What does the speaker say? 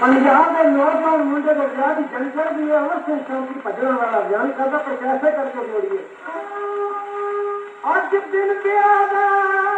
पंजाब में नौजवान मुंडे के विवाह की जलकर भी अवश्य शांति भजन वाला अभियान करता पर कैसे करके जोड़िए आज दिन के आधार